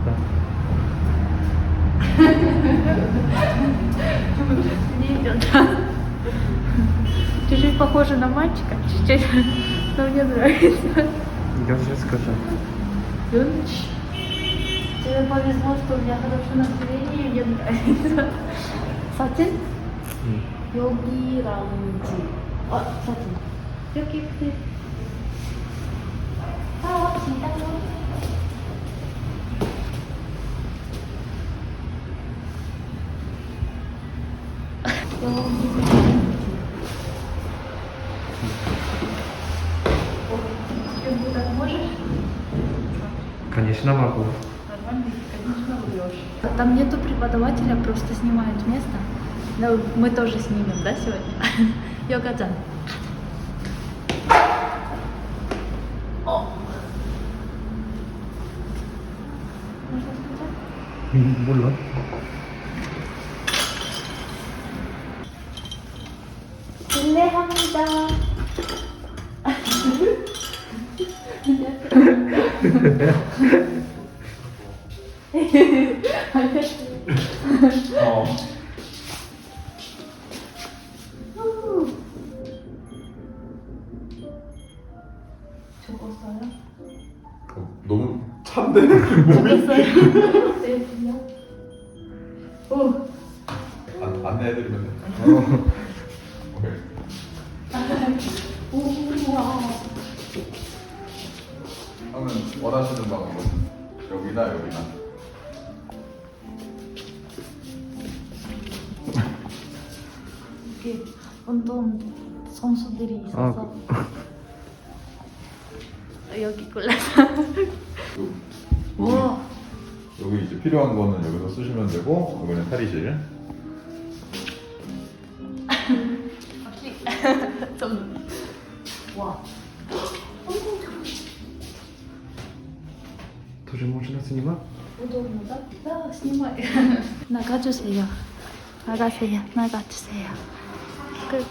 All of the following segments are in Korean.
Да. Не идет. Чуть-чуть похоже на мальчика, чуть-чуть. Но мне нравится. Я вже сказав. Юнч. Тебе повезло, что у меня хорошее настроение, и мне нравится. 사진? 응. 여기 라운지. 아, 사진. 여기 그. 따라갑시다. Конечно, могу. Нормально, конечно, врешь. Там нету преподавателя, просто снимают место. Но мы тоже снимем, да, сегодня? Йога-цан. О! Можно сказать? 몰 어. 적었어요? 어, 너무 찬데? 적었어요? 네, 그냥. 오. 안, 안내해드리면 돼. 어. 오케이. 우와. 형은 원하시는 방으로 여기나 여기나. 이게 운동 선수들이 있어서 여기 골라서 요- 우와. 여기 이제 필요한 거는 여기서 쓰시면 되고 여기는 탈의실. 와 тоже можно снимать? удобно да? Да снимай 나가주세요 나가세요 나가주세요 그래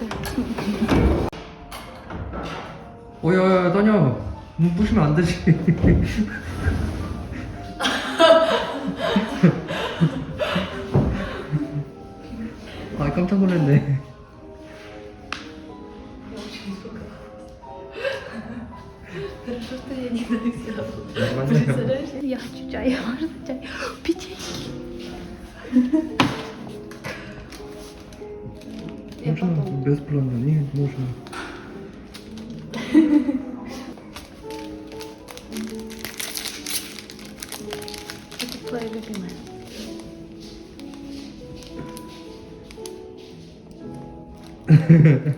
어, 야, 야, 다녀. 눈 부시면 안 되지. 아, 깜짝 놀랐네. чай, можно чай? Печеньки. Можно без плана? Нет, можно. Это твоя любимая. Ha ha ha.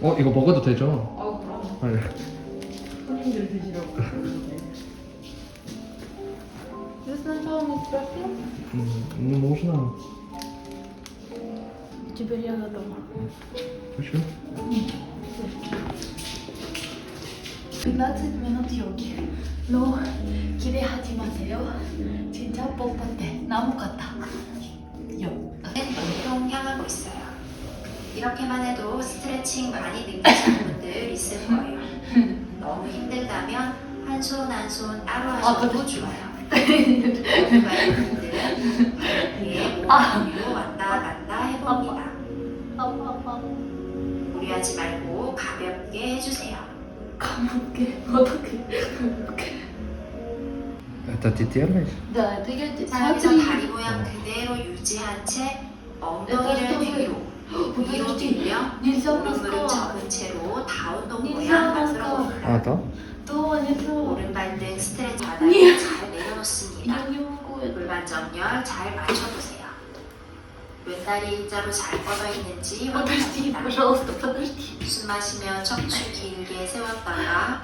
어, 이거 먹어도 되죠? 어, 그럼 아, 예. 손님들 드시라고. Вы сначала не спросил? 음, ну, можно. Теперь я готова. Хорошо. 15 минут йоги. Но 기대하지 마세요. 진짜 뻣뻣해. 나무 같아. 요. 운동 향하고 있어요. 이렇게만 해도 스트레칭 많이 느끼시는 분들 있을 거예요. 너무 힘들다면 한 손 한 손 따로 하셔도 좋아요. 여유가 있는 분들은 위에 몸 위로 왔다 갔다 해봅니다. 아파 아파. 무리하지 말고 가볍게 해주세요. 가볍게. 어떻게? 가볍게. Это ты делаешь? Да, это я 자, 여기서 смотри. 다리 모양 그대로 유지한 채 엉덩이를 뒤로 이것도요. 일정 무릎을 접은 채로 다운동 모양 만들어 아, 나? 또 아니죠. 오른발 등 스트레치 바닥에 잘 내려놓습니다. 골반 정렬 잘 맞춰보세요. 왼다리 일자로 잘 뻗어 있는지 확인합니다. 숨 마시며 척추 길게 세웠다가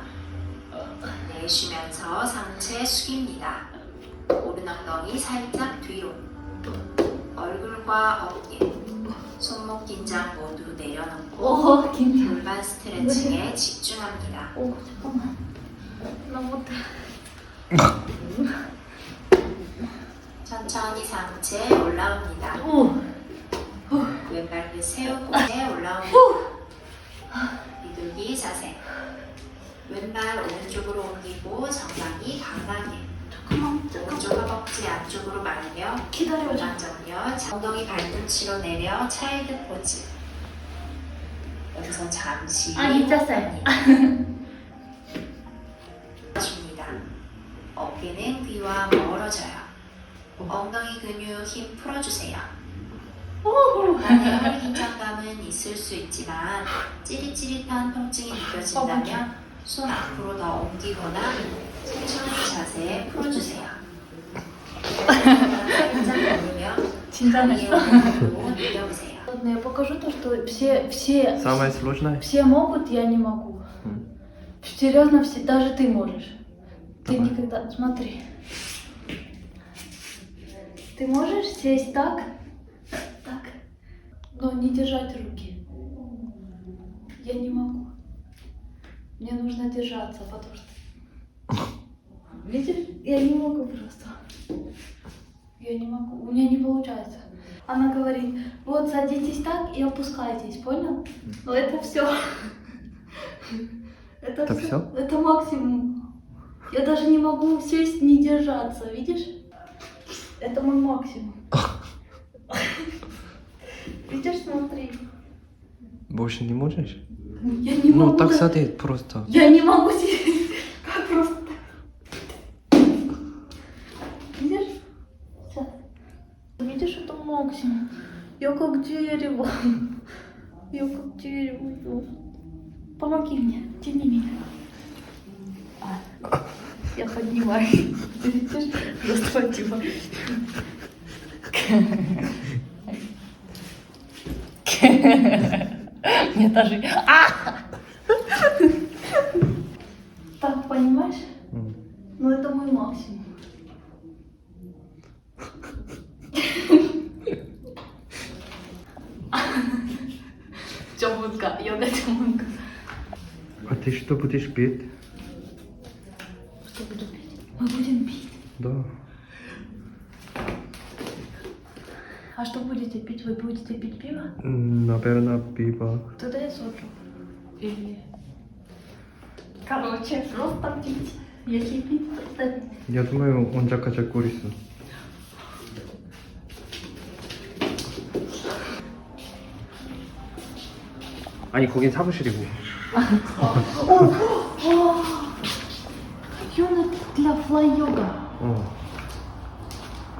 내쉬면서 상체 숙입니다. 오른 엉덩이 살짝 뒤로 얼굴과 어깨 손목 긴장 모두 내려놓고 오, 긴장. 골반 스트레칭에 집중합니다. 오, 잠깐만. 나 못해. 천천히 상체에 올라옵니다. 오. 왼발을 세우고 에 올라옵니다. 비둘기 자세. 왼발 오른쪽으로 옮기고 정강이 강하게. 오른쪽 허벅지 안쪽으로 말며 기다려줘. 고관절며 엉덩이 발꿈치로 내려 차일드 포즈. 여기서 잠시 아, 잊었어요. 줍니다. 어깨는 귀와 멀어져요. 엉덩이 근육 힘 풀어주세요. 간헐 긴장감은 있을 수 있지만 찌릿찌릿한 통증이 느껴진다면 손 앞으로 더 옮기거나 천천히 자세 풀어주세요. 살짝 걸으며 진짜네. 다리에 내려보세요. Ладно, я покажу то, что все, все, Самое сложное? все могут, я не могу. М. Серьезно, все, даже ты можешь. Ты Давай. никогда, смотри. Ты можешь сесть так, так, но не держать руки. Я не могу. Мне нужно держаться, потому что... Видишь, я не могу просто. Я не могу, у меня не получается. Она говорит, вот садитесь так и опускайтесь, понял? Но это все. Это, Это всё- всё? Это максимум. Я даже не могу сесть, не держаться, видишь? Это мой максимум. Видишь, смотри. Больше не можешь? Я не могу. Ну, так даже- сади просто. Я не могу сесть. Как просто так. Видишь? Сейчас. Видишь, это максимум. Я как дерево. Я как дерево. Помоги мне, тяни меня. А, Я поднимаю. Ты видишь? Поднимаю. Мне даже... Так, понимаешь? Ну это мой максимум. Чомунка. А ты что будешь петь? Что буду пить? Мы будем пить. Да. А что будете пить? Вы будете пить пиво? Наверное, пиво. Тогда я соджу. Или... Короче, просто пить. Если пить, просто пить. Я думаю, он закажет курицу. 아니 거긴 사무실이고 Юна для флай-йога. 어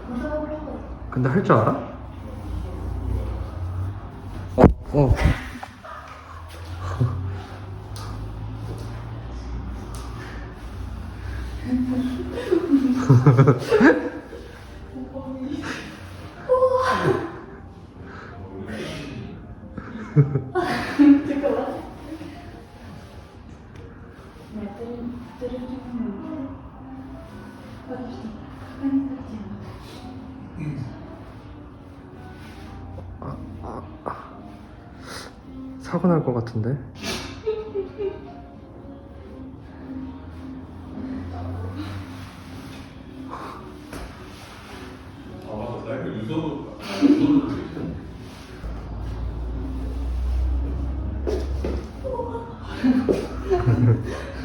Ну давай попробуй. 근데 할 줄 알아? 어, 어. 예. 사고 날 것 같은데?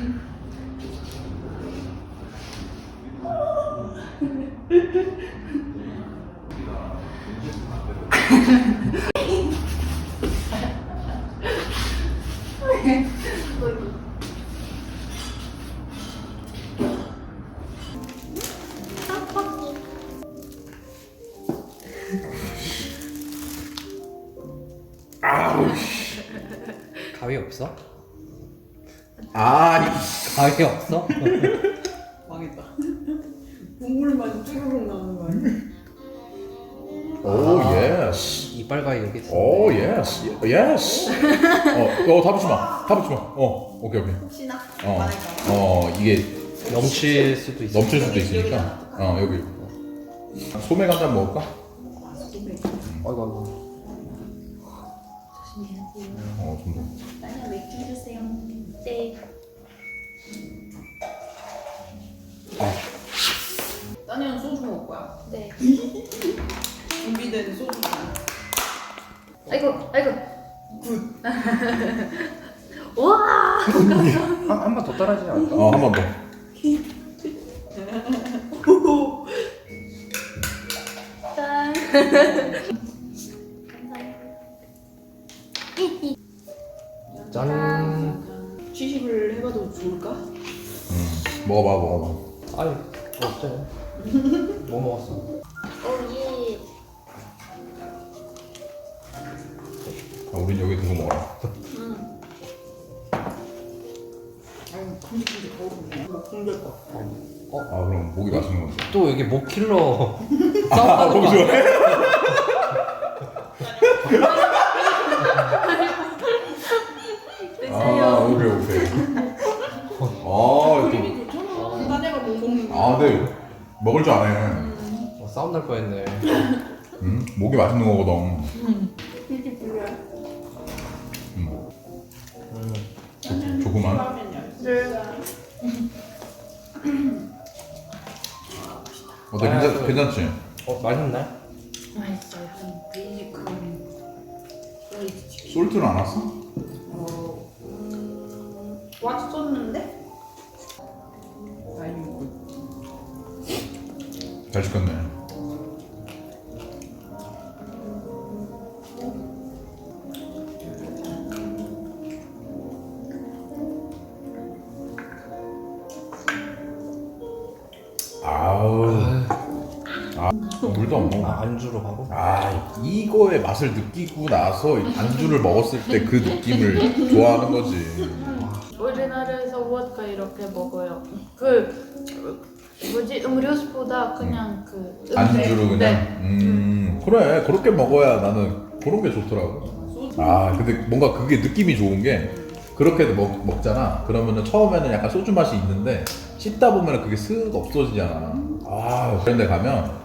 아니 가위 없어? 망했다. 국물만 쭈르륵 나오는 거 아니야? 오 예스 이빨 가위 여기 있어 오 예스 예스 어어다 붙지 마 다 붙지 마 어 오케이 오케이 혹시나 어, 망할까 봐. 어 이게 넘칠 수도 있어 넘칠 수도 있으니까 어 여기 소맥 한 잔 먹을까? 소맥. 아이고 아이고 어좀 더. 아니야, 맥주 주세요. 네. 거야? 네. 준비된 소주 잔. 아이고, 아이고. 굿. 와! 한번 더 따라하지 않을까? 어 한 번 더. 짠. 짠. 취식을 해봐도 좋을까? 음 먹어봐 먹어봐. 아니 어째? 뭐 먹었어? 오예. 아, 우린 여기 두고 먹어라. 응. 뭐 공될 거. 아 그럼 목이 맛있는 건데. 또 여기 목 킬러 아 목이 거 아니야? 좋아해? 아 오케이 오케이. 아 그림이 좋잖아. 딴 애가 못 먹는 거. 아, 네. 먹을 줄 아네. 어, 싸움 날 뻔했네. 음, 목이 맛있는 거거든. 이렇게 불려. 음, 음. 조그만. 어때? 괜찮, 괜찮지? 어 맛있네. 맛있어요. 베이직 치킨. 솔트는 안 왔어? 어, 음, 왔었는데? 아니면 굿. 잘 시켰네. 물도 안 먹어. 아 안주로 가고. 아 이거의 맛을 느끼고 나서 안주를 먹었을 때 그 느낌을 좋아하는 거지. 우리나라에서 워드카 이렇게 먹어요. 그 뭐지 음료수보다 그냥 그 음료. 안주로 그냥. 네. 음 그래 그렇게 먹어야 나는 그런 게 좋더라고. 아 근데 뭔가 그게 느낌이 좋은 게 그렇게 먹, 먹잖아. 그러면은 처음에는 약간 소주 맛이 있는데 씹다 보면 그게 쓱 없어지잖아. 아 그런 데 가면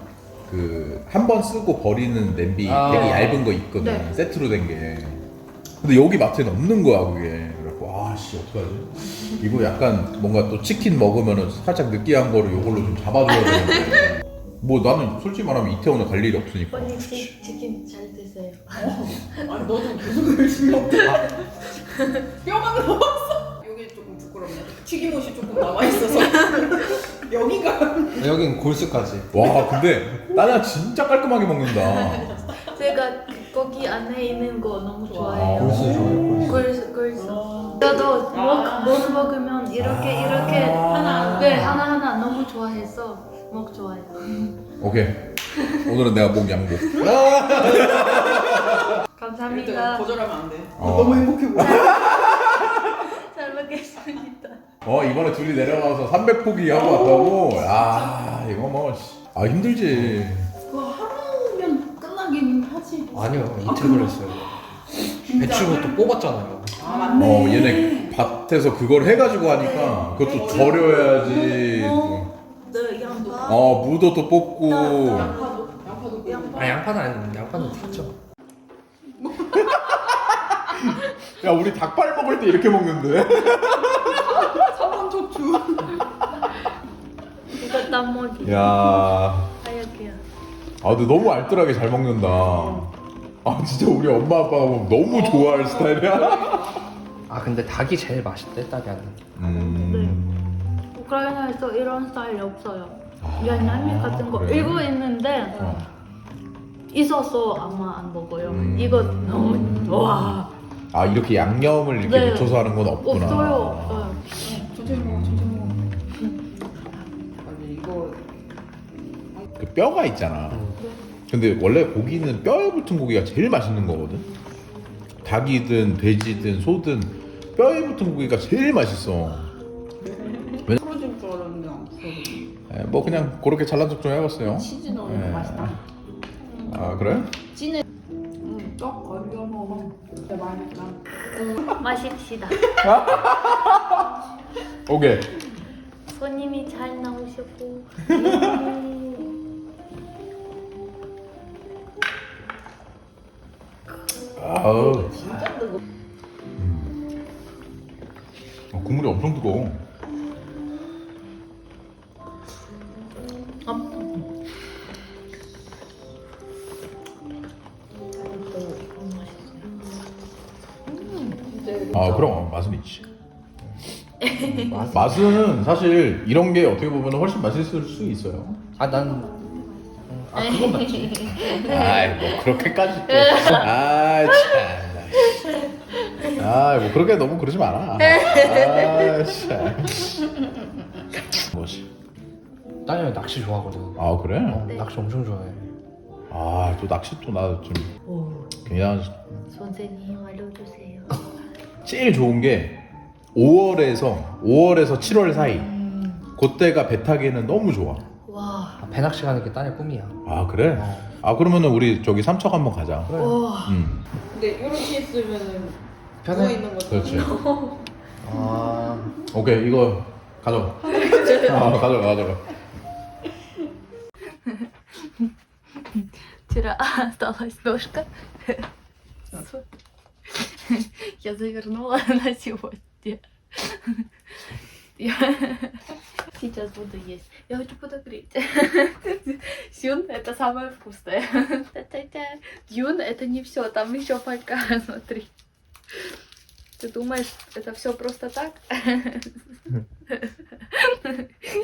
그 한 번 쓰고 버리는 냄비 아. 되게 얇은 거 있거든. 네. 세트로 된 게. 근데 여기 마트에는 없는 거야 그게. 그래갖고 아씨 어떡하지? 이거 약간 뭔가 또 치킨 먹으면은 살짝 느끼한 거를 이걸로 좀 잡아줘야 되는데. 뭐 나는 솔직히 말하면 이태원에 갈 일이 없으니까. 언니 치, 치킨 잘 드세요. 아니 너도 계속 열심히 먹다. 뼈가 들어왔어. 여기 조금 부끄럽네. 튀김옷이 조금 남아 있어서 여기가 여긴 골수까지. 와 근데 나나 진짜 깔끔하게 먹는다. 제가 거기 안에 있는 거 너무 아, 좋아해요. 골수 좋아요. 골수. 굴 굴소. 어. 저도 아. 먹, 못 먹으면 이렇게 아. 이렇게 하나. 네 하나 하나 너무 좋아해서 먹 좋아요. 오케이. 오늘은 내가 목 양보. 감사합니다. 거절하면 안 돼. 어. 너무 행복해 보여. 잘 먹겠습니다. 어 이번에 둘이 내려가서 300포기 하고 왔다고. 아 이거 뭐. 씨. 아 힘들지. 그거 하루면 끝나긴 하지. 아니요 이틀 걸렸어요. 배추부터 뽑았잖아요. 아 맞네. 어 얘네 밭에서 그걸 해가지고 하니까 그것도 절여야지. 또. 네 양파. 어 무도 또 뽑고. 양파도 양파도 양파. 아 양파는 아니 양파는 탔죠. 야 우리 닭발 먹을 때 이렇게 먹는데. 사원 척추. 이거 땀 먹이. 야. 하얗게요. 아 근데 너무 알뜰하게 잘 먹는다. 아 진짜 우리 엄마 아빠가 보면 너무 좋아할 스타일이야. 아 근데 닭이 제일 맛있대 딸이는. 음. 우크라이나에서 이런 스타일이 없어요. 아, 양념이 같은 거 그래? 일부 있는데 어. 있어서 아마 안 먹어요. 음. 이거 너무 와 아 이렇게 양념을 이렇게 네. 묻혀서 하는 건 없구나. 없어요. 없어요. 천천히 먹어 천천히 먹어. 아니 이거 그 뼈가 있잖아. 음. 근데 원래 고기는 뼈에 붙은 고기가 제일 맛있는 거거든. 닭이든 돼지든 소든 뼈에 붙은 고기가 제일 맛있어. 풀어질 줄 알았는데 안 풀어져. 에, 뭐 그냥 그렇게 잘난 척 좀 해봤어요. 치즈 예. 넣으면 맛있다. 아 그래? 응, 떡 건져 먹어. 진짜 맛있다. 마십시다. 오케이. 손님이 잘 나오셨고. 아우. 진짜 뜨거. 음. 어, 국물이 엄청 뜨거워. 아 그럼 맛은 있지. 맛. 맛은 사실 이런 게 어떻게 보면 훨씬 맛있을 수 있어요. 아 난 아 그건 맞지. 아이 뭐 그렇게까지 또. 아이 참. 아뭐 그렇게 너무 그러지 마라. 아 참. 뭐지? 따님이 낚시 좋아하거든. 아 그래? 어, 낚시 엄청 좋아해. 아 또 낚시 또 나좀 그냥 선생님 알려주세요. 제일 좋은 게 5월에서 5월에서 7월 사이 그때가 배 타기에는 너무 좋아. 와. 아, 배낚시 가는 게 딸의 꿈이야. 아 그래? 어. 아 그러면은 우리 저기 삼척 한번 가자. 그래. 와. 음. 근데 이렇게 있으면은 편해? 누워 있는 거죠. 그렇지. 아 오케이 이거 가져가. 아, 가져가 가져가. Вчера осталась ножка. Я завернула на сегодня. Я сейчас буду есть. Я хочу подогреть. Сюн это самое вкусное. Дюн это не все, там еще фольга, смотри. Ты думаешь, это все просто так?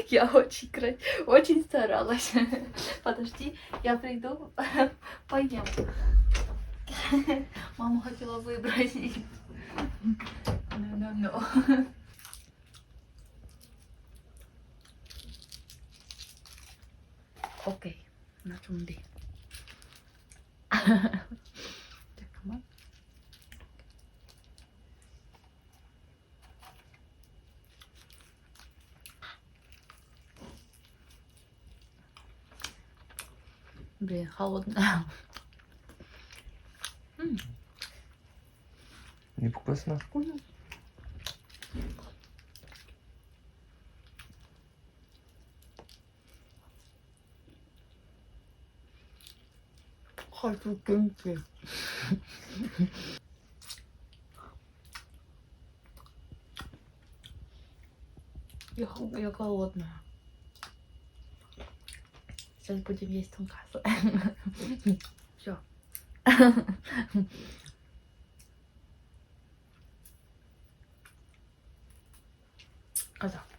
Я очень, очень старалась. Подожди, я приду, поем. Мама хотела выбрать. No, no, no. Окей, на тунди. Блин, холодно. Вкусно. Хочу кимчи. Я, я голодная. Сейчас будем есть тонкасы. Все. 가자.